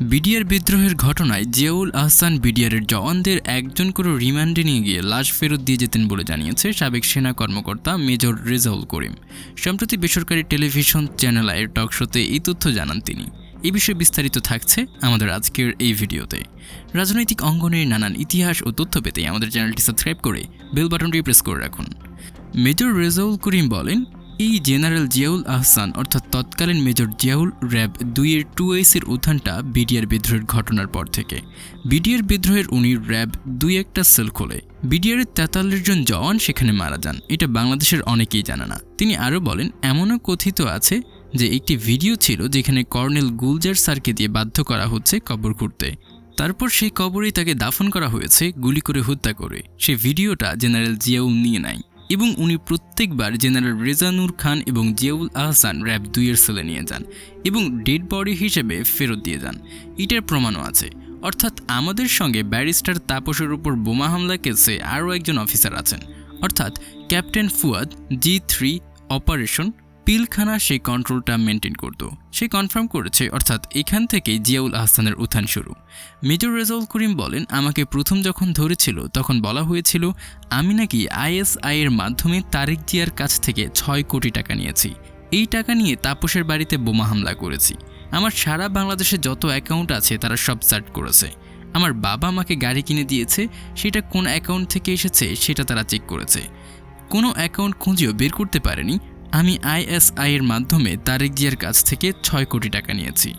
BDR বিদ্রোহের ঘটনায় জিয়াউল আহসান বিডিআরের জওয়ানদের একজন করে রিমান্ডে নিয়ে গিয়ে লাশ ফেরত দিয়ে যেতেন বলে জানিয়েছে সাবেক সেনা কর্মকর্তা মেজর রেজাউল করিম। সম্প্রতি বেসরকারি টেলিভিশন চ্যানেল আয়ের টক শোতে এই তথ্য জানান তিনি। এই বিষয়ে বিস্তারিত থাকছে আমাদের আজকের এই ভিডিওতে। রাজনৈতিক অঙ্গনের নানান ইতিহাস ও তথ্য পেতে আমাদের চ্যানেলটি সাবস্ক্রাইব করে বেল বাটনটি প্রেস করে রাখুন। মেজর রেজাউল করিম বলেন এই জেনারেল জিয়াউল আহসান, অর্থাৎ তৎকালীন মেজর জিয়াউল র্যাব দুইয়ের টু এর উত্থানটা বিডিআর বিদ্রোহের ঘটনার পর থেকে। বিডিআর বিদ্রোহের উনি র্যাব দুই একটা সেল খোলে। বিডিআরের তেতাল্লিশ জন জওয়ান সেখানে মারা যান। এটা বাংলাদেশের অনেকেই জানে না। তিনি আরও বলেন, এমনও কথিত আছে যে একটি ভিডিও ছিল যেখানে কর্নেল গুলজার স্যারকে দিয়ে বাধ্য করা হচ্ছে কবর খুঁড়তে। তারপর সেই কবরেই তাকে দাফন করা হয়েছে, গুলি করে হত্যা করে। সে ভিডিওটা জেনারেল জিয়াউল নিয়ে নেয়। এবং উনি প্রত্যেকবার জেনারেল রেজানুর খান এবং জিয়াউল আহসান র্যাব দুইয়ের সেলে নিয়ে যান এবং ডেড বডি হিসেবে ফেরত দিয়ে যান। এটার প্রমাণও আছে। অর্থাৎ আমাদের সঙ্গে ব্যারিস্টার তাপসের উপর বোমা হামলা কেসে আরও একজন অফিসার আছেন। অর্থাৎ captain Fuad G three operation Pilkhana সেই কন্ট্রোলটা মেনটেন করত। সে কনফার্ম করেছে, অর্থাৎ এখান থেকেই জিয়াউল আহসানের উত্থান শুরু। মেজর রেজাউল করিম বলেন, আমাকে প্রথম যখন ধরেছিল, তখন বলা হয়েছিল, আমি নাকি আইএসআই এর মাধ্যমে তারেক জিয়ার কাছ থেকে ছয় কোটি টাকা নিয়েছি। এই টাকা নিয়ে তাপসের বাড়িতে বোমা হামলা করেছি। আমার সারা বাংলাদেশে যত অ্যাকাউন্ট আছে, তারা সব সার্ট করেছে। আমার বাবা আমাকে গাড়ি কিনে দিয়েছে, সেটা কোন অ্যাকাউন্ট থেকে এসেছে, সেটা তারা চেক করেছে। কোনো অ্যাকাউন্ট খুঁজেও বের করতে পারেনি আমি আইএসআই এর মাধ্যমে তারেক জিয়ার কাছ থেকে ছয় কোটি টাকা নিয়েছি।